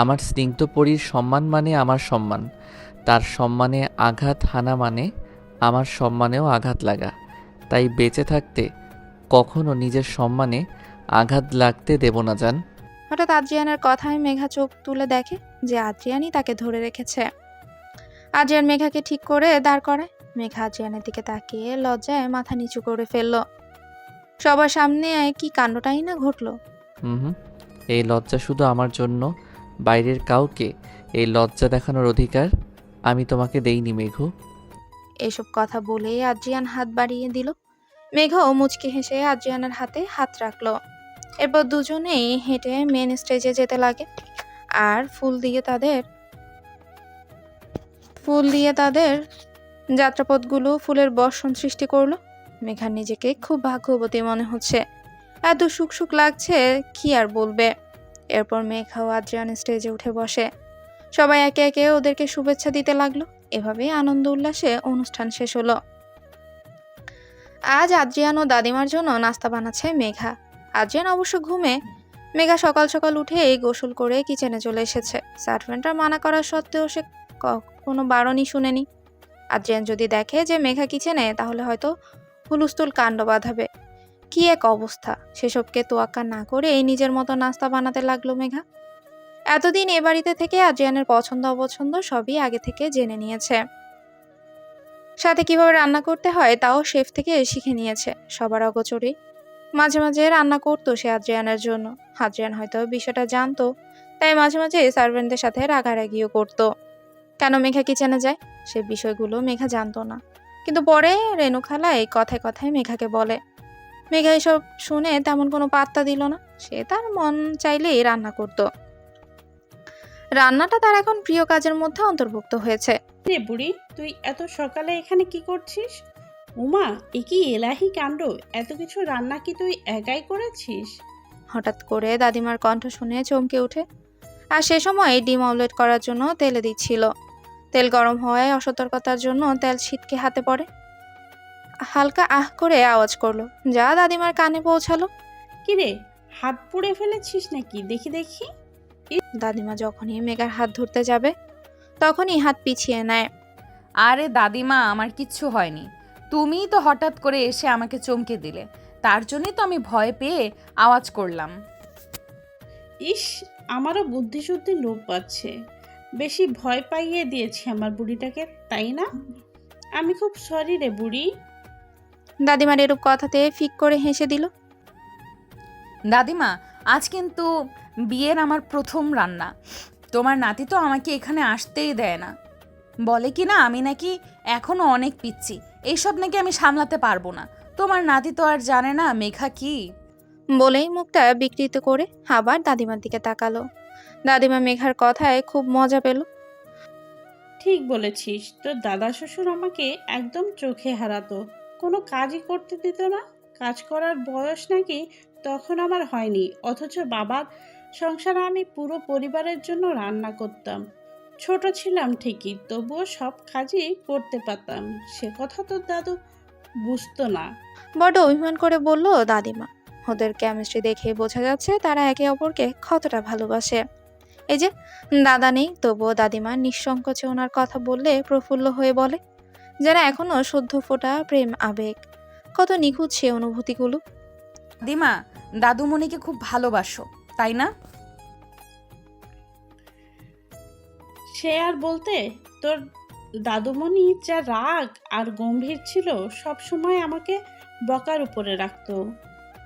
আমার স্নিগ্ধপরীর সম্মান মানে আমার সম্মান। তার সম্মানে আঘাত হানা মানে আমার সম্মানেও আঘাত লাগা। তাই বেঁচে থাকতে কখনো নিজের সম্মানে আঘাত লাগতে দেব না যান হঠাৎ আদ্রিয়ানের কথায় মেঘা চোখ তুলে দেখে যে আদ্রিয়ানই তাকে ধরে রেখেছে। আদ্রিয়ান মেঘাকে ঠিক করে দাঁড় করায়। মেঘা আদ্রিয়ানের দিকে তাকিয়ে লজ্জায় মাথা নিচু করে ফেলল। সবার সামনে কি কাণ্ডটাই না ঘটলো? হুম হুম এই লজ্জা শুধু আমার জন্য বাইরের কাউকে এই লজ্জা দেখানোর অধিকার আমি তোমাকে দেইনি, মেঘু। এসব কথা বলেই আদ্রিয়ান হাত বাড়িয়ে দিল। মেঘাও মুচকি হেসে আদ্রিয়ানের হাতে হাত রাখল। এরপর দুজনেই হেঁটে মেন স্টেজে যেতে লাগে। আর ফুল দিয়ে তাদের, ফুল দিয়ে তাদের যাত্রাপথগুলো ফুলের বর্ষণ সৃষ্টি করল। মেঘার নিজেকে খুব ভাগ্যবতী মনে হচ্ছে। এত সুখ সুখ লাগছে, কি আর বলবে? এরপর মেঘাও আদ্রিয়ান স্টেজে উঠে বসে। সবাই একে একে ওদেরকে শুভেচ্ছা দিতে লাগল। এভাবেই আনন্দ উল্লাসে অনুষ্ঠান শেষ হলো। আজ আদ্রিয়ান ও দাদিমার জন্য নাস্তা বানাচ্ছে মেঘা। আদ্রিয়ান অবশ্য ঘুমে। মেঘা সকাল সকাল উঠে এই গোসল করে কিচেনে চলে এসেছে। সার্ভেন্টরা মানা করা সত্ত্বেও সে কোনো বারণই শুনেনি। আদ্রিয়ান যদি দেখে যে মেঘা কিচেনে, তাহলে হয়তো হুলুস্থুল কাণ্ড বাঁধাবে। কি এক অবস্থা? সেসবকে তোয়াক্কা না করে এই নিজের মতো নাস্তা বানাতে লাগল মেঘা। এতদিন এ বাড়িতে থেকে আদ্রিয়ানের পছন্দ অপছন্দ সবই আগে থেকে জেনে নিয়েছে। সাথে কীভাবে রান্না করতে হয় তাও শেফ থেকে শিখে নিয়েছে সবার অগোচরে। মাঝে মাঝে রান্না করতো সে আদ্রিয়ানের জন্য। আদ্রিয়ান হয়তো বিষয়টা জানতো, তাই মাঝে মাঝে সার্ভেন্টদের সাথে রাগারাগিও করতো। কেন মেঘা কিচেনে যায়? সে বিষয়গুলো মেঘা জানতো না। কিন্তু পরে রেণু খালা এই কথায় কথায় মেঘাকে বলে মেঘা এসব শুনে তেমন কোনো পাত্তা দিল না। সে তার মন চাইলেই রান্না করতো। রান্নাটা তার এখন প্রিয় কাজের মধ্যে অন্তর্ভুক্ত হয়েছে। রে বুড়ি তুই এত সকালে এখানে কি করছিস? উমা এ কি এলাহি কাণ্ড? এত কিছু রান্না কি তুই একাই করেছিস? হঠাৎ করে দাদিমার কণ্ঠ শুনে চমকে ওঠে আর সে সময় ডিম অমলেট করার জন্য তেলে দিচ্ছিল। তেল গরম হওয়ায় অসতর্কতার জন্য তেল ছিটকে হাতে পড়ে। হালকা আহ করে আওয়াজ করল। যা দাদিমার কানে পৌঁছালো। কি রে হাত পুড়ে ফেলেছিস নাকি? দেখি দেখি। দাদিমা যখনই মেঘার হাত ধরতে যাবে তখনই হাত পিছিয়ে নেয়। আরে দাদিমা আমার কিচ্ছু হয়নি। তুমিই তো হঠাৎ করে এসে আমাকে চমকে দিলে। তার জন্যই তো আমি ভয় পেয়ে আওয়াজ করলাম। ইস আমারও বুদ্ধিশুদ্ধি লোপ পাচ্ছে। বেশি ভয় পাইয়ে দিয়েছি আমার বুড়িটাকে তাই না? আমি খুব সরি রে বুড়ি। দাদিমার এরূপ কথাতে ফিক করে হেসে দিল। দাদিমা আজ কিন্তু বিয়ের আমার প্রথম রান্না। তোমার নাতি তো আমাকে এখানে আসতেই দেয় না। বলে কি না আমি নাকি এখনও অনেক পিচ্ছি। এইসব নাকি আমি সামলাতে পারব না। তোমার নাতি তো আর জানে না মেঘা কি। বলেই মুখটা বিকৃত করে আবার দাদিমার দিকে তাকালো। দাদিমা মেঘার কথায় খুব মজা পেল। ঠিক বলেছিস তোর দাদা শ্বশুর আমাকে একদম চোখে হারাতো। কোনো কাজই করতে দিত না। কাজ করার বয়স নাকি তখন আমার হয়নি, অথচ বাবার সংসারে আমি পুরো পরিবারের জন্য রান্না করতাম। ছোট ছিলাম ঠিকই, তবুও সব কাজই করতে পারতাম। সে কথা তো দাদু বুঝতো না। বড্ড অভিমান করে বলল দাদিমা। ওদের কেমিস্ট্রি দেখে বোঝা যাচ্ছে তারা একে অপরকে কতটা ভালোবাসে। এই যে, দাদা নেই, তবুও দাদিমা নিঃসংকোচে ওনার কথা বললে প্রফুল্ল হয়ে বলে যেন এখনও সদ্য ফোটা প্রেম আবেগ। কত নিখুঁত সে অনুভূতিগুলো। দিমা দাদুমণিকে খুব ভালোবাসো তাই না? সে আর বলতে তোর দাদুমণি যা রাগ আর গম্ভীর ছিল সব সময় আমাকে বকার উপরে রাখতো।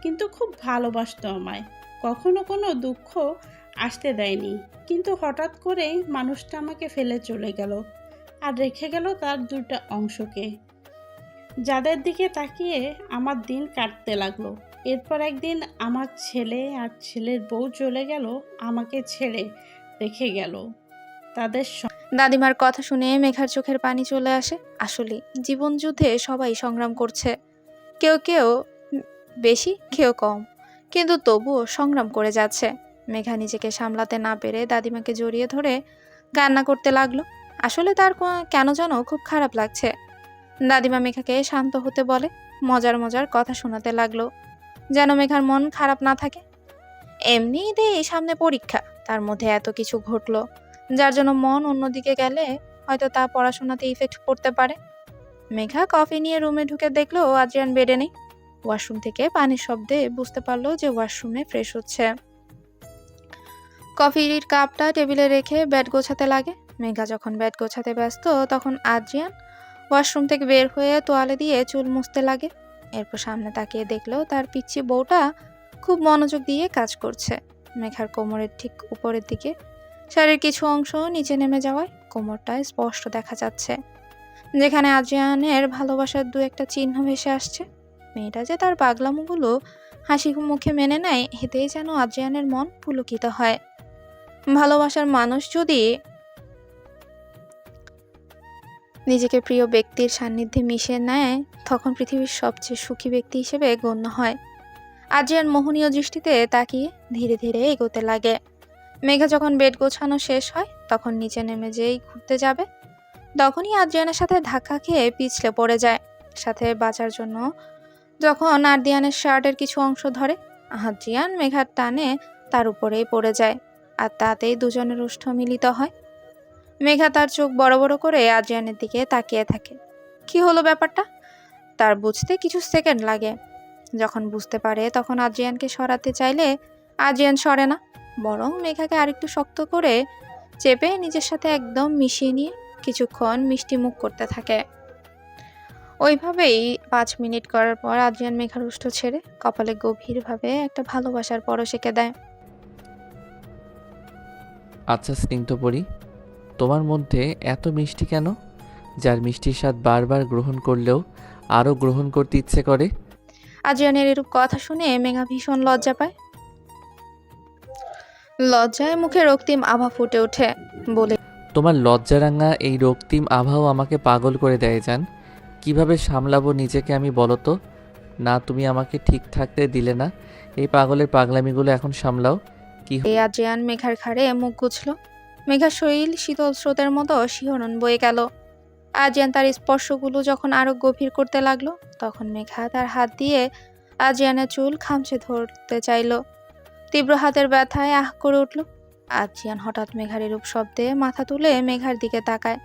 কিন্তু খুব ভালোবাসতো আমায়। কখনো কোনো দুঃখ আসতে দেয়নি। কিন্তু হঠাৎ করেই মানুষটা আমাকে ফেলে চলে গেল। আর রেখে গেল তার দুটা অংশকে। যাদের দিকে তাকিয়ে আমার দিন কাটতে লাগল। এরপর একদিন আমার ছেলে আর ছেলের বউ চলে গেল, আমাকে ছেড়ে রেখে গেল। তাদের দাদিমার কথা শুনে মেঘার চোখের পানি চলে আসে। আসলে জীবন যুদ্ধে সবাই সংগ্রাম করছে। কেউ কেউ বেশি, কেউ কম। কিন্তু তবুও সংগ্রাম করে যাচ্ছে। মেঘা নিজেকে সামলাতে না পেরে দাদিমাকে জড়িয়ে ধরে কান্না করতে লাগল। আসলে তার কেন যেন খুব খারাপ লাগছে। দাদিমা মেঘাকে শান্ত হতে বলে, মজার মজার কথা শোনাতে লাগল। যেন মেঘার মন খারাপ না থাকে। এমনিতেই সামনে পরীক্ষা, তার মধ্যে এত কিছু ঘটলো। যার জন্য মন অন্যদিকে গেলে হয়তো তা পড়াশোনাতে ইফেক্ট পড়তে পারে। মেঘা কফি নিয়ে রুমে ঢুকে দেখল আদ্রিয়ান বেডে নেই। ওয়াশরুম থেকে পানির শব্দে বুঝতে পারল যে ওয়াশরুমে ফ্রেশ হচ্ছে। কফির কাপটা টেবিলে রেখে ব্যাট গোছাতে লাগে। মেঘা যখন ব্যাট গোছাতে ব্যস্ত, তখন আদ্রিয়ান ওয়াশরুম থেকে বের হয়ে তোয়ালে দিয়ে চুল মুছতে লাগে। এরপর সামনে তাকিয়ে দেখলেও তার পিচ্ছি বউটা খুব মনোযোগ দিয়ে কাজ করছে। মেঘার কোমরের ঠিক উপরের দিকে শাড়ির কিছু অংশ নিচে নেমে যাওয়ায় কোমরটায় স্পষ্ট দেখা যাচ্ছে। যেখানে আদ্রিয়ানের ভালোবাসার দু একটা চিহ্ন ভেসে আসছে। মেয়েটা যে তার পাগলামোগুলো হাসি মুখে মেনে নেয়, এতেই যেন আদ্রিয়ানের মন পুলকিত হয়। ভালোবাসার মানুষ যদি নিজেকে প্রিয় ব্যক্তির সান্নিধ্যে মিশে নেয়, তখন পৃথিবীর সবচেয়ে সুখী ব্যক্তি হিসেবে গণ্য হয়। আদ্রিয়ান মোহনীয় দৃষ্টিতে তাকিয়ে ধীরে ধীরে এগোতে লাগে। মেঘা যখন বেড গোছানো শেষ হয়, তখন নিচে নেমে যেই ঘুরতে যাবে। তখনই আদ্রিয়ানের সাথে ধাক্কা খেয়ে পিছলে পড়ে যায়। সাথে বাঁচার জন্য যখন আদ্রিয়ানের শার্টের কিছু অংশ ধরে, আদ্রিয়ান মেঘার টানে তার উপরেই পড়ে যায়। আর তাতেই দুজনের উষ্ঠ মিলিত হয়। মেঘা তার চোখ বড় বড় করে আজিয়ানের দিকে তাকিয়ে থাকে। কি হলো ব্যাপারটা? তার বুঝতে কিছু সেকেন্ড লাগে। যখন বুঝতে পারে, তখন আজিয়ানকে সরাতে চাইলে আদ্রিয়ান সরে না, বরং মেঘাকে আরেকটু শক্ত করে চেপে নিজের সাথে একদম মিশিয়ে নিয়ে কিছুক্ষণ মিষ্টি মুখ করতে থাকে। ওইভাবেই পাঁচ মিনিট করার পর আদ্রিয়ান মেঘার উষ্ঠ ছেড়ে কপালে গভীরভাবে একটা ভালোবাসার পরশেকে দেয়। আচ্ছা স্নিগ্ধপরি তোমার মধ্যে এত মিষ্টি কেন? যার মিষ্টির স্বাদ বারবার গ্রহণ করলেও আরও গ্রহণ করতে ইচ্ছে করে। আদ্রিয়ানের এরূপ কথা শুনে মেঘা ভীষণ লজ্জা পায়। লজ্জায় মুখে রক্তিম আভা ফুটে ওঠে বলে। তোমার লজ্জারাঙা এই রক্তিম আভাও আমাকে পাগল করে দেয় যান কীভাবে সামলাবো নিজেকে আমি বলো তো? না তুমি আমাকে ঠিক থাকতে দিলে না। এই পাগলের পাগলামিগুলো এখন সামলাও। কি আদ্রিয়ান মেঘার ঘাড়ে মুখ গুছল মেঘার শরীর শীতল স্রোতের মতো শিহরণ বয়ে গেল। আজিয়ান তার স্পর্শগুলো যখন আরও গভীর করতে লাগল তখন মেঘা তার হাত দিয়ে আজিয়ানের চুল খামচে ধরতে চাইলো। তীব্র হাতের ব্যথায় আহ করে উঠল। আজিয়ান হঠাৎ মেঘার এরূপ শব্দে মাথা তুলে মেঘার দিকে তাকায়।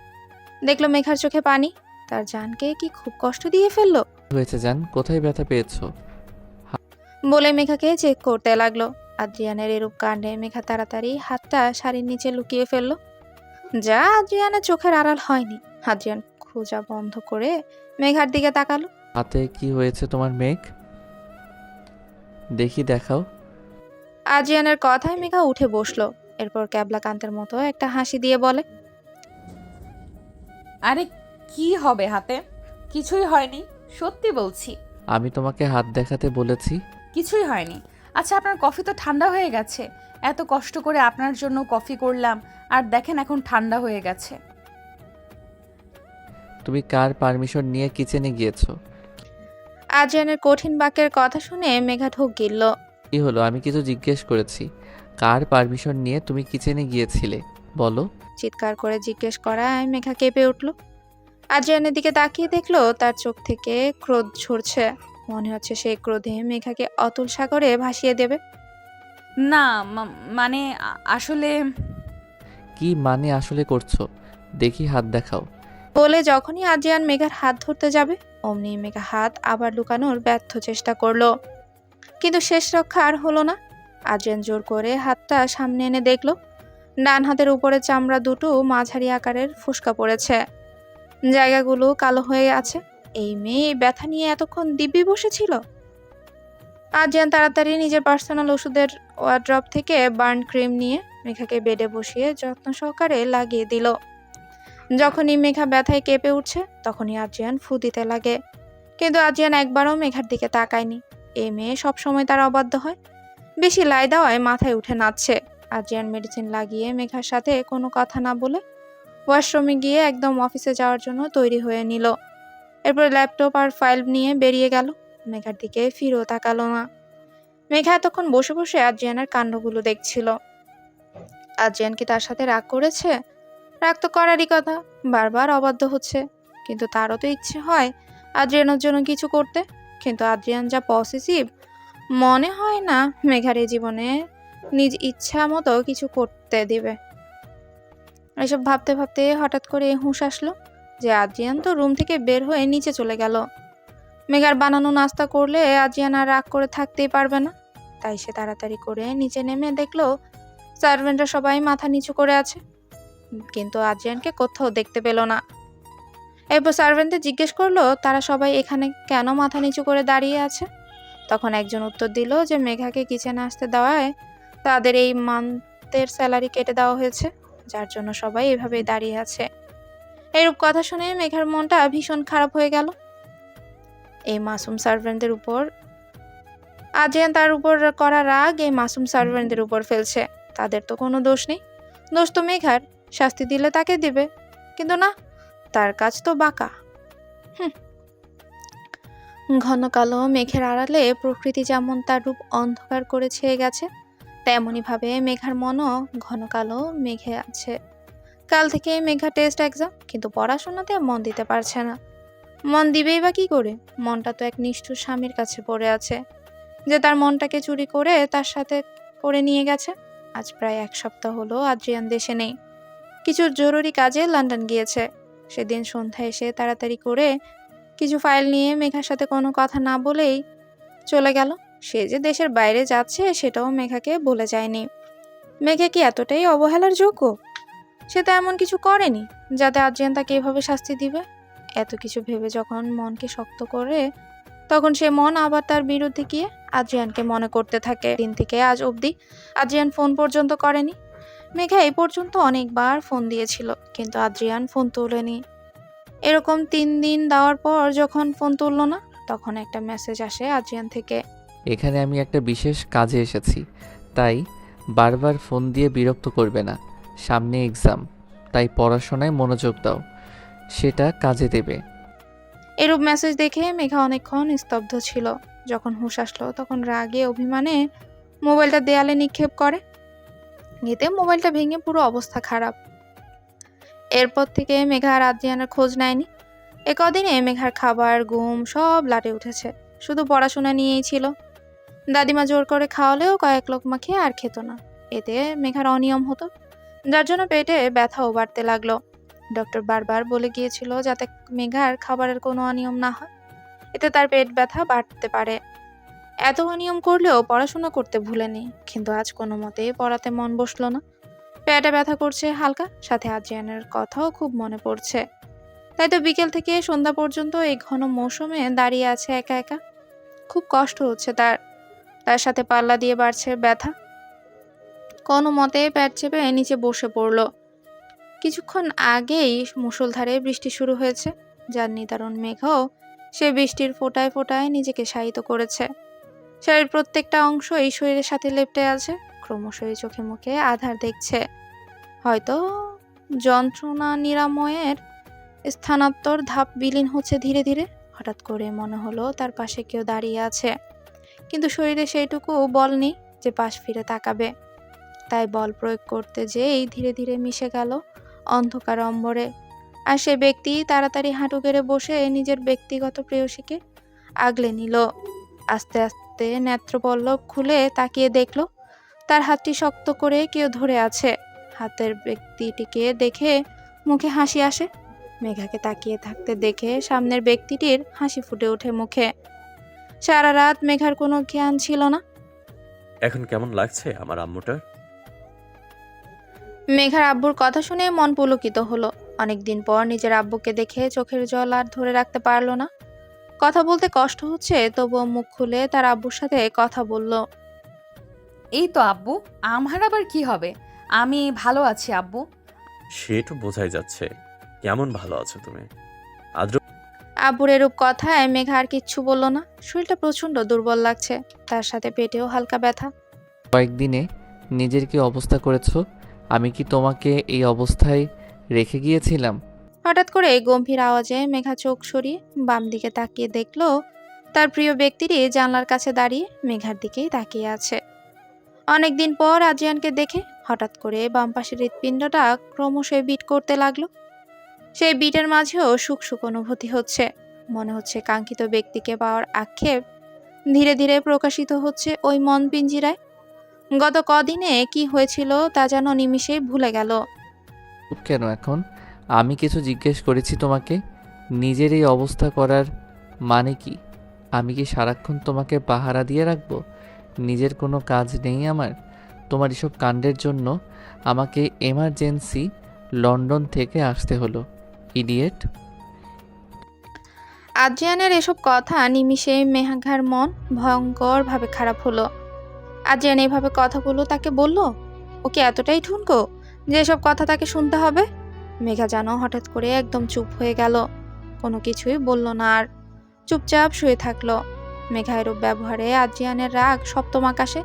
দেখল মেঘার চোখে পানি। তার জানকে কি খুব কষ্ট দিয়ে ফেলল? হয়েছে জান কোথায় ব্যথা পেয়েছ? বলে মেঘাকে চেক করতে লাগল। আদ্রিয়ানের এরূপ কাণ্ডে মেঘা তাড়াতাড়ি হাতটা শাড়ির নিচে লুকিয়ে ফেলল। যা আদ্রিয়ানের চোখের আড়াল হয়নি। আদ্রিয়ান খোঁজা বন্ধ করে মেঘার দিকে তাকালো। হাতে কি হয়েছে তোমার মেঘ? দেখি দেখাও। আদ্রিয়ানের কথায় মেঘা উঠে বসল। এরপর ক্যাবলাকান্তের মতো একটা হাসি দিয়ে বলে আরে কি হবে হাতে? কিছুই হয়নি সত্যি বলছি। আমি তোমাকে হাত দেখাতে বলেছি। কিছুই হয়নি। আচ্ছা আপনার কফি তো ঠান্ডা হয়ে গেছে। এত কষ্ট করে আপনার জন্য কফি করলাম আর দেখেন এখন ঠান্ডা হয়ে গেছে। তুমি কার পারমিশন নিয়ে কিচেনে গিয়েছো? আদ্রিয়ানের কঠিন বাক্যের কথা শুনে মেঘা ঢোক গিলল। কি হলো? আমি কিছু জিজ্ঞেস করেছি। কার পারমিশন নিয়ে তুমি কিচেনে গিয়েছিলে? বলো। চিৎকার করে জিজ্ঞেস করায় মেঘা কেঁপে উঠল। আদ্রিয়ানের দিকে তাকিয়ে দেখল তার চোখ থেকে ক্রোধ ঝরছে। মনে হচ্ছে সে ক্রোধে মেঘাকে অতুল সাগরে ভাসিয়ে দেবে। না মা- মানে আ- আসলে কি মানে আসলে করছ? দেখি হাত দেখাও। বলে যখনই আজিয়ান মেঘার হাত ধরতে যাবে অমনি মেঘা হাত আবার লুকানোর ব্যর্থ চেষ্টা করল। কিন্তু শেষ রক্ষা আর হলো না। আদ্রিয়ান জোর করে হাতটা সামনে এনে দেখল ডান হাতের উপরে চামড়া দুটো মাঝারি আকারের ফুসকা পড়েছে। জায়গাগুলো কালো হয়ে আছে। এই মেয়ে ব্যথা নিয়ে এতক্ষণ দিব্যি বসেছিল? আদ্রিয়ান তাড়াতাড়ি নিজের পার্সোনাল ওষুধের ওয়ার্ড্রপ থেকে বার্ন ক্রিম নিয়ে মেঘাকে বেডে বসিয়ে যত্ন সহকারে লাগিয়ে দিল। যখনই মেঘা ব্যথায় কেঁপে উঠছে, তখনই আদ্রিয়ান ফু দিতে লাগে। কিন্তু আদ্রিয়ান একবারও মেঘার দিকে তাকায়নি। এই মেয়ে সবসময় তার অবাধ্য হয়। বেশি লাই দেওয়ায় মাথায় উঠে নাচছে। আদ্রিয়ান মেডিসিন লাগিয়ে মেঘার সাথে কোনো কথা না বলে ওয়াশরুমে গিয়ে একদম অফিসে যাওয়ার জন্য তৈরি হয়ে নিল। এরপর ল্যাপটপ আর ফাইল নিয়ে বেরিয়ে গেল। মেঘার দিকে ফিরেও তাকালো না। মেঘা এতক্ষণ বসে বসে আদ্রিয়ানের কাণ্ডগুলো দেখছিল। আদ্রিয়ান কি তার সাথে রাগ করেছে? রাগ তো করারই কথা, বারবার অবাধ্য হচ্ছে। কিন্তু তারও তো ইচ্ছে হয় আদ্রিয়ানের জন্য কিছু করতে। কিন্তু আদ্রিয়ান যা পসেসিভ মনে হয় না মেঘার এই জীবনে নিজ ইচ্ছা মতো কিছু করতে দিবে। এসব ভাবতে ভাবতে হঠাৎ করে হুঁশ আসলো। যে আদ্রিয়ান তো রুম থেকে বের হয়ে নিচে চলে গেল। মেঘার বানানো নাস্তা করলে আদ্রিয়ান আর রাগ করে থাকতেই পারবে না। তাই সে তাড়াতাড়ি করে নিচে নেমে দেখল, সার্ভেন্টরা সবাই মাথা নিচু করে আছে। কিন্তু আদ্রিয়ানকে কোথাও দেখতে পেল না। এরপর সার্ভেন্টদের জিজ্ঞেস করল, তারা সবাই এখানে কেন মাথা নিচু করে দাঁড়িয়ে আছে? তখন একজন উত্তর দিল যে মেঘাকে কিচেনে আসতে দেওয়ায় তাদের এই মান্থের স্যালারি কেটে দেওয়া হয়েছে, যার জন্য সবাই এভাবেই দাঁড়িয়ে আছে। এরূপ কথা শুনে মেঘার মনটা ভীষণ খারাপ হয়ে গেল। এই মাসুম সার্ভেন্টদের উপর আজেন তার উপর করা রাগ এই মাসুম সার্ভেন্টদের উপর ফেলছে। তাদের তো কোনো দোষ নেই। দোষ তো মেঘার। শাস্তি দিলে তাকে দিবে। কিন্তু না, তার কাজ তো বাঁকা। হুম। ঘন কালো মেঘের আড়ালে প্রকৃতি যেমন তার রূপ অন্ধকার করে ছেয়ে গেছে তেমনইভাবে মেঘার মনও ঘন কালো মেঘে আছে। কাল থেকে মেঘা টেস্ট এক্সাম কিন্তু পড়াশোনাতে মন দিতে পারছে না। মন দিবেই বা কি করে? মনটা তো এক নিষ্ঠুর স্বামীর কাছে পড়ে আছে। যে তার মনটাকে চুরি করে তার সাথে করে নিয়ে গেছে। আজ প্রায় এক সপ্তাহ হলো, আদ্রিয়ান দেশে নেই। কিছু জরুরি কাজে লন্ডন গিয়েছে। সেদিন সন্ধ্যায় এসে তাড়াতাড়ি করে কিছু ফাইল নিয়ে মেঘার সাথে কোনো কথা না বলেই চলে গেল। সে যে দেশের বাইরে যাচ্ছে, সেটাও মেঘাকে বলে যায়নি। মেঘা কি এতটাই অবহেলার যোগ্য? সে তো এমন কিছু করেনি যাতে আদ্রিয়ান তাকে এভাবে শাস্তি দিবে। এত কিছু ভেবে যখন মনকে শক্ত করে, তখন সে মন আবার তার বিরুদ্ধে গিয়ে আদ্রিয়ানকে মনে করতে থাকে। দিন থেকে আজ অবধি আদ্রিয়ান ফোন পর্যন্ত করেনি। মেঘা এই পর্যন্ত অনেকবার ফোন দিয়েছিল, কিন্তু আদ্রিয়ান ফোন তোলেনি। এরকম তিন দিন দেওয়ার পর যখন ফোন তুললো না, তখন একটা মেসেজ আসে আদ্রিয়ান থেকে। এখানে আমি একটা বিশেষ কাজে এসেছি, তাই বারবার ফোন দিয়ে বিরক্ত করবে না। সামনে এক্সাম, তাই পড়াশোনায় মনোযোগ দাও। সেটা কাজে দেবে। এরূপ মেসেজ দেখে মেঘা অনেকক্ষণ স্তব্ধ ছিল। যখন হুঁশ আসলো, তখন রাগে অভিমানে মোবাইলটা দেয়ালে নিক্ষেপ করে। এতে মোবাইলটা ভেঙে পুরো অবস্থা খারাপ। এরপর থেকে মেঘা আর আদ্রিয়ানের খোঁজ নেয়নি। এ কদিনে মেঘার খাবার, ঘুম সব লাটে উঠেছে। শুধু পড়াশোনা নিয়েই ছিল। দাদিমা জোর করে খাওয়ালেও কয়েক লোকমা খেয়ে আর খেত না। এতে মেঘার অনিয়ম হতো। যার জন্য পেটে ব্যথাও বাড়তে লাগল। ডক্টর বারবার বলে গিয়েছিল যাতে মেঘার খাবারের কোনো অনিয়ম না হয়। এতে তার পেট ব্যথা বাড়তে পারে। এত অনিয়ম করলেও পড়াশোনা করতে ভুলেনি, কিন্তু আজ কোনো মতেই পড়াতে মন বসল না। পেটে ব্যথা করছে হালকা, সাথে আজিয়ানের কথাও খুব মনে পড়ছে। তাই তো বিকেল থেকে সন্ধ্যা পর্যন্ত এই ঘন মৌসুমে দাঁড়িয়ে আছে একা একা। খুব কষ্ট হচ্ছে তার। তার সাথে পাল্লা দিয়ে বাড়ছে ব্যথা। কোনো মতে প্যাট চেপে নিচে বসে পড়ল। কিছুক্ষণ আগেই মুষলধারে বৃষ্টি শুরু হয়েছে, যার নিদারুণ মেঘও সে বৃষ্টির ফোঁটায় ফোঁটায় নিজেকে শায়িত করেছে। শাড়ির প্রত্যেকটা অংশ এই শরীরের সাথে লেপটে আছে, ক্রমশই চোখে মুখে আধার দেখছে। হয়তো যন্ত্রণা নিরাময়ের স্থানান্তর ধাপ বিলীন হচ্ছে ধীরে ধীরে, হঠাৎ করে মনে হলো তার পাশে কেউ দাঁড়িয়ে আছে। কিন্তু শরীরে সেইটুকু বল নেই যে পাশ ফিরে তাকাবে। তাই বল প্রয়োগ করতে যেই ধীরে ধীরে মিশে গেল অন্ধকার অম্বরে। আর সে ব্যক্তি তাড়াতাড়ি হাঁটু গেড়ে বসে নিজের ব্যক্তিগত প্রেয়সীকে আগলে নিল। আস্তে আস্তে নেত্রপল্লব খুলে তাকিয়ে দেখল, তার হাতটি শক্ত করে কেউ ধরে আছে। হাতের ব্যক্তিটিকে দেখে মুখে হাসি আসে। মেঘাকে তাকিয়ে থাকতে দেখে সামনের ব্যক্তিটির হাসি ফুটে ওঠে মুখে। সারা রাত মেঘার কোনো জ্ঞান ছিল না। এখন কেমন লাগছে আমার আম্মুটার? মেঘার আব্বুর কথা শুনে মন পুলকিত হলো। অনেকদিন পর নিজের আব্বুকে দেখে চোখের জল আর ধরে রাখতে পারল না। কথা বলতে কষ্ট হচ্ছে তবুও মুখ খুলে তার আব্বুর সাথে কথা বলল এই তো আব্বু আমার আবার কি হবে? আমি ভালো আছি আব্বু। সে তো বোঝাই যাচ্ছে কেমন ভালো আছো তুমি? আদ্র আব্বুর এরূপ কথায় মেঘা আর কিচ্ছু বলল না। শরীরটা প্রচণ্ড দুর্বল লাগছে তার সাথে পেটেও হালকা ব্যথা। কয়েকদিনে নিজের কি অবস্থা করেছ? আমি কি তোমাকে এই অবস্থায় রেখে গিয়েছিলাম? হঠাৎ করে গম্ভীর আওয়াজে মেঘা চোখ সরিয়ে বাম দিকে তাকিয়ে দেখল, তার প্রিয় ব্যক্তিটি জানলার কাছে দাঁড়িয়ে মেঘার দিকেই তাকিয়ে আছে। অনেকদিন পর আজিয়ানকে দেখে হঠাৎ করে বাম পাশের হৃৎপিণ্ডটা ক্রমশই বিট করতে লাগল। সেই বিটের মাঝেও সুখ সুখ অনুভূতি হচ্ছে। মনে হচ্ছে কাঙ্ক্ষিত ব্যক্তিকে পাওয়ার আক্ষেপ ধীরে ধীরে প্রকাশিত হচ্ছে ওই মন পিঞ্জিরায়। গত কদিনে কি হয়েছিল তা যেন নিমিষেই ভুলে গেল। চুপ কেন এখন? আমি কিছু জিজ্ঞেস করেছি তোমাকে। নিজের এই অবস্থা করার মানে কি? আমি কি সারাক্ষণ তোমাকে পাহারা দিয়ে রাখব? নিজের কোনো কাজ নেই আমার? তোমার এসব কাণ্ডের জন্য আমাকে এমার্জেন্সি লন্ডন থেকে আসতে হলো ইডিয়েট। আদ্রিয়ানের এসব কথা নিমিষে মেঘার মন ভয়ঙ্করভাবে খারাপ হলো। আদ্রিয়ান এইভাবে কথাগুলো তাকে বলল, ওকে এতটাই ঠুনকো যে এসব কথা তাকে শুনতে হবে? মেঘা যেন হঠাৎ করে একদম চুপ হয়ে গেল, কোনো কিছুই বলল না আর। চুপচাপ শুয়ে থাকল। মেঘা এরূপ ব্যবহারে আদ্রিয়ানের রাগ সপ্তম আকাশে।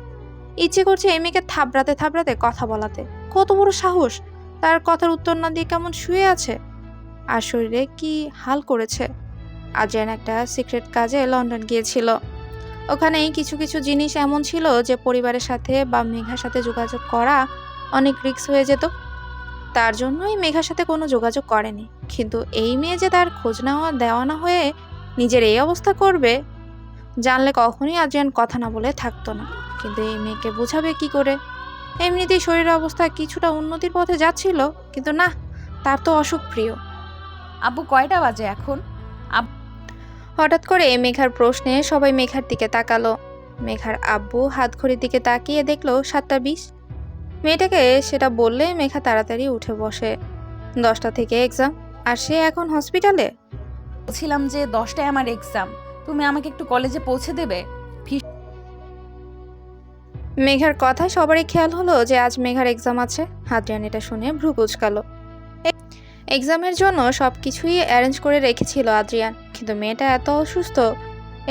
ইচ্ছে করছে এই মেয়েকে থাবড়াতে থাবড়াতে কথা বলাতে। কত বড় সাহস! তার কথার উত্তর না দিয়ে কেমন শুয়ে আছে? আর শরীরে কি হাল করেছে? আজয়ান একটা সিক্রেট কাজে লন্ডন গিয়েছিল। ওখানেই কিছু কিছু জিনিস এমন ছিল যে পরিবারের সাথে বা মেঘার সাথে যোগাযোগ করা অনেক রিস্ক হয়ে যেত। তার জন্যই মেঘার সাথে কোনো যোগাযোগ করেনি। কিন্তু এই মেয়ে যে তার খোঁজ নেওয়া দেওয়া না হয়ে নিজের এই অবস্থা করবে, জানলে কখনোই আজয়ান কথা না বলে থাকতো না। কিন্তু এই মেয়েকে বোঝাবে কি করে? এমনিতেই শরীরের অবস্থা কিছুটা উন্নতির পথে যাচ্ছিল, কিন্তু না, তার তো অসুখ প্রিয়। আব্বু, কয়টা বাজে এখন? হঠাৎ করে মেঘার প্রশ্নে সবাই মেঘার দিকে তাকালো। মেঘার আব্বু হাত ঘড়ির দিকে তাকিয়ে দেখল সাতটা বিশ। মেয়েটাকে সেটা বললে মেঘা তাড়াতাড়ি উঠে বসে। দশটা থেকে এক্সাম আর সে এখন হসপিটালে? বলছিলাম যে দশটায় আমার এক্সাম তুমি আমাকে একটু কলেজে পৌঁছে দেবে? মেঘার কথায় সবারই খেয়াল হলো যে আজ মেঘার এক্সাম আছে। হাদ্রিয়ান এটা শুনে ভ্রু কুচকালো। এক্সামের জন্য সব কিছুই অ্যারেঞ্জ করে রেখেছিল আদ্রিয়ান। কিন্তু মেয়েটা এত অসুস্থ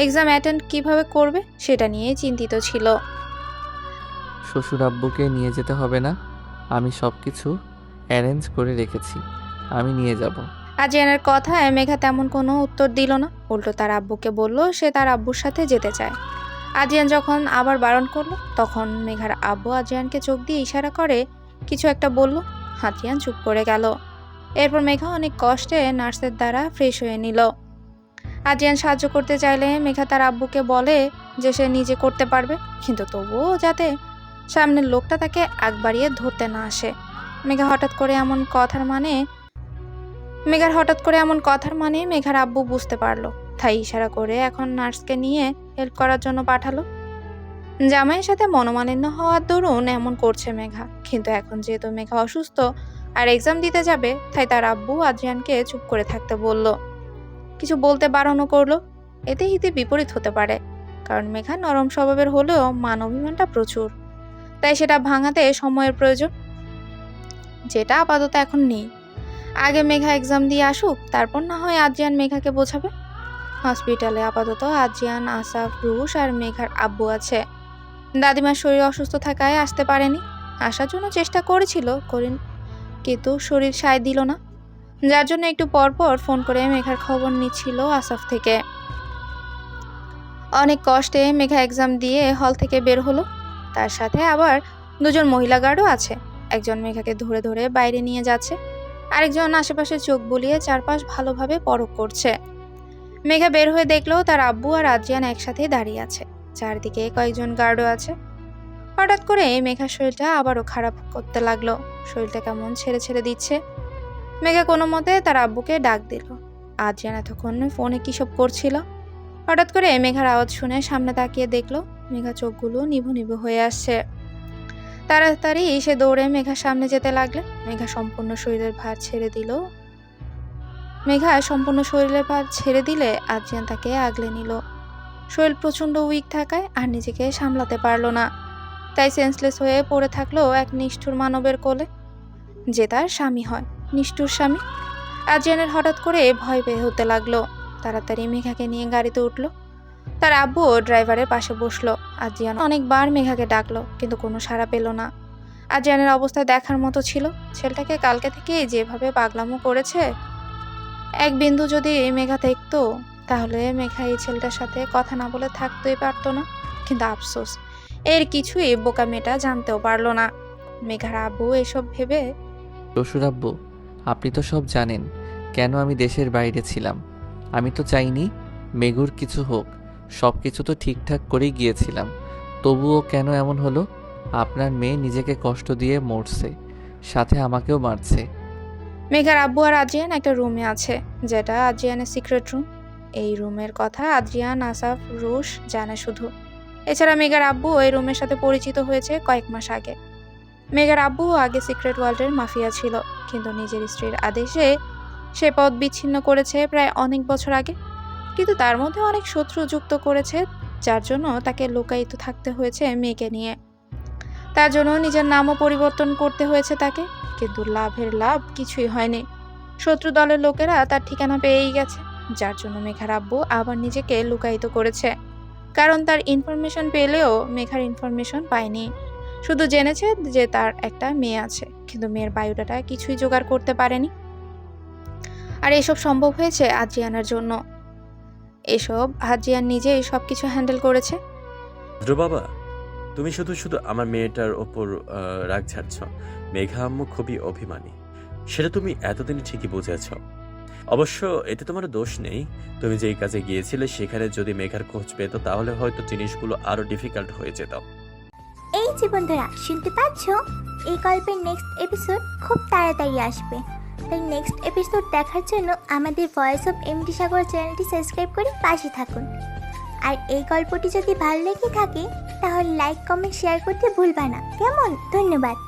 এক্সাম অ্যাটেন্ড কীভাবে করবে সেটা নিয়েই চিন্তিত ছিল। শ্বশুর আব্বুকে নিয়ে যেতে হবে না আমি সব কিছু অ্যারেঞ্জ করে রেখেছি আমি নিয়ে যাব। আজিয়ানের কথায় মেঘা তেমন কোনো উত্তর দিল না উল্টো তার আব্বুকে বলল সে তার আব্বুর সাথে যেতে চায়। আজিয়ান যখন আবার বারণ করল তখন মেঘার আব্বু আজিয়ানকে চোখ দিয়ে ইশারা করে কিছু একটা বলল হাতিয়ান চুপ করে গেল। এরপর মেঘা অনেক কষ্টে নার্সের দ্বারা ফ্রেশ হয়ে নিল। আজিয়ান সাহায্য করতে চাইলে মেঘা তার আব্বুকে বলে যে সে নিজে করতে পারবে, কিন্তু তবুও যাতে সামনের লোকটা তাকে আগ বাড়িয়ে ধরতে না আসে। মেঘা হঠাৎ করে এমন কথার মানে মেঘার হঠাৎ করে এমন কথার মানে মেঘার আব্বু বুঝতে পারল। তাই ইশারা করে এখন নার্সকে নিয়ে হেল্প করার জন্য পাঠালো। জামাইয়ের সাথে মনোমালিন্য হওয়ার দরুন এমন করছে মেঘা, কিন্তু এখন যেহেতু মেঘা অসুস্থ আর এক্সাম দিতে যাবে, তাই তার আব্বু আদ্রিয়ানকে চুপ করে থাকতে বলল। কিছু বলতে বারণও করল। এতে হিতে বিপরীত হতে পারে, কারণ মেঘা নরম স্বভাবের হলেও মান অভিমানটা প্রচুর। তাই সেটা ভাঙাতে সময়ের প্রয়োজন। যেটা আপাতত এখন নেই। আগে মেঘা এক্সাম দিয়ে আসুক, তারপর না হয় আদ্রিয়ান মেঘাকে বোঝাবে। হসপিটালে আপাতত আদ্রিয়ান আসাফ রুশ আর মেঘার আব্বু আছে। দাদিমার শরীর অসুস্থ থাকায় আসতে পারেনি। আসার জন্য চেষ্টা করেছিল, করিন কিন্তু শরীর সায় দিল না। যার জন্য একটু পর পর ফোন করে মেঘার খবর নিচ্ছিল আসাফ থেকে। অনেক কষ্টে মেঘা এক্সাম দিয়ে হল থেকে বের হলো। তার সাথে আবার দুজন মহিলা গার্ডও আছে। একজন মেঘাকে ধরে ধরে বাইরে নিয়ে যাচ্ছে। আরেকজন আশেপাশে চোখ বুলিয়ে চারপাশ ভালোভাবে পরখ করছে। মেঘা বের হয়ে দেখল তার আব্বু আর আদ্রিয়ান একসাথে দাঁড়িয়ে আছে। চারদিকে কয়েকজন গার্ডও আছে। হঠাৎ করে মেঘার শরীরটা আবারও খারাপ করতে লাগল। শরীরটা কেমন ছেড়ে ছেড়ে দিচ্ছে। মেঘা কোনো মতে তার আব্বুকে ডাক দিল। আদ্রিয়ান এতক্ষণ ফোনে কী সব করছিল? হঠাৎ করে মেঘার আওয়াজ শুনে সামনে তাকিয়ে দেখল, মেঘা চোখগুলো নিভু নিভু হয়ে আসছে। তাড়াতাড়ি এসে দৌড়ে মেঘার সামনে যেতে লাগলে, মেঘা সম্পূর্ণ শরীরের ভার ছেড়ে দিল। মেঘা সম্পূর্ণ শরীরের ভার ছেড়ে দিলে আদ্রিয়ান তাকে আগলে নিল। শরীর প্রচণ্ড উইক থাকায় আর নিজেকে সামলাতে পারল না। তাই সেন্সলেস হয়ে পড়ে থাকল এক নিষ্ঠুর মানবের কোলে। যে তার স্বামী হয়, নিষ্ঠুর স্বামী। আদ্রিয়ানের হঠাৎ করে ভয় পেয়ে হতে লাগল। তাড়াতাড়ি মেঘাকে নিয়ে গাড়িতে উঠল। তার আব্বু ড্রাইভারের পাশে বসল। আদ্রিয়ান অনেকবার মেঘাকে ডাকলো, কিন্তু কোনো সাড়া পেল না। আদ্রিয়ানের অবস্থা দেখার মতো ছিল। ছেলেটাকে কালকে থেকে যেভাবে পাগলামো করেছে। এক বিন্দু যদি মেঘা দেখতো, তাহলে মেঘা এই ছেলেটার সাথে কথা না বলে থাকতেই পারতো না। কিন্তু আফসোস এর কিছুই বোকা মেয়েটা জানতেও পারল না। মেঘার আব্বু এসব ভেবে শ্বশুর আব্বু আপনি তো সব জানেন কেন আমি দেশের বাইরে ছিলাম? আমি তো চাইনি মেঘুর কিছু হোক সব কিছু তো ঠিকঠাক করেই গিয়েছিলাম। তবুও কেন এমন হলো? আপনার মেয়ে নিজেকে কষ্ট দিয়ে মরছে সাথে আমাকেও মারছে। মেঘার আব্বু আর আদ্রিয়ান একটা রুমে আছে যেটা আদ্রিয়ানের সিক্রেট রুম এই রুমের কথা আদ্রিয়ান আসাফ রুশ জানে শুধু। এছাড়া মেঘার আব্বু ওই রুমের সাথে পরিচিত হয়েছে কয়েক মাস আগে। মেঘার আব্বু আগে সিক্রেট ওয়ার্ল্ডের মাফিয়া ছিল, কিন্তু নিজের স্ত্রীর আদেশে সে পদ বিচ্ছিন্ন করেছে প্রায় অনেক বছর আগে। কিন্তু তার মধ্যে অনেক শত্রু যুক্ত করেছে, যার জন্য তাকে লুকায়িত থাকতে হয়েছে মেয়েকে নিয়ে। তার জন্য নিজের নামও পরিবর্তন করতে হয়েছে তাকে, কিন্তু লাভের লাভ কিছুই হয়নি। শত্রু দলের লোকেরা তার ঠিকানা পেয়েই গেছে, যার জন্য মেঘার আব্বু আবার নিজেকে লুকায়িত করেছে। কারণ তার ইনফরমেশন পেলেও মেঘার ইনফরমেশন পায়নি। শুধু জেনেছে যে তার একটা মেয়ে আছে, কিন্তু মেয়ের বায়োডাটা কিছুই জোগাড় করতে পারেনি। আর এসব সম্ভব হয়েছে আদ্রিয়ানের জন্য। এসব আদ্রিয়ান নিজেই সব কিছু হ্যান্ডেল করেছে বাবা, তুমি শুধু শুধু আমার মেয়েটার ওপর রাগ ছাড়ছ। মেঘা আম্মু খুবই অভিমানী। সেটা তুমি এতদিন ঠিকই বুঝেছ। অবশ্য এতে তোমার দোষ নেই। তুমি যেই কাজে গিয়েছিলে, সেখানে যদি মেঘার খোঁজ পেত, তাহলে হয়তো জিনিসগুলো আরও ডিফিকাল্ট হয়ে যেত। এই যে বন্ধুরা, শুনতে পাচ্ছ? এই গল্পের নেক্সট এপিসোড খুব তাড়াতাড়ি আসবে। তাই নেক্সট এপিসোড দেখার জন্য আমাদের voice of M MD Sagar চ্যানেলটি সাবস্ক্রাইব করে পাশে থাকুন। আর এই গল্পটি যদি ভালো লেগে থাকে, তাহলে লাইক কমেন্ট শেয়ার করতে ভুলবা না। কেমন? ধন্যবাদ।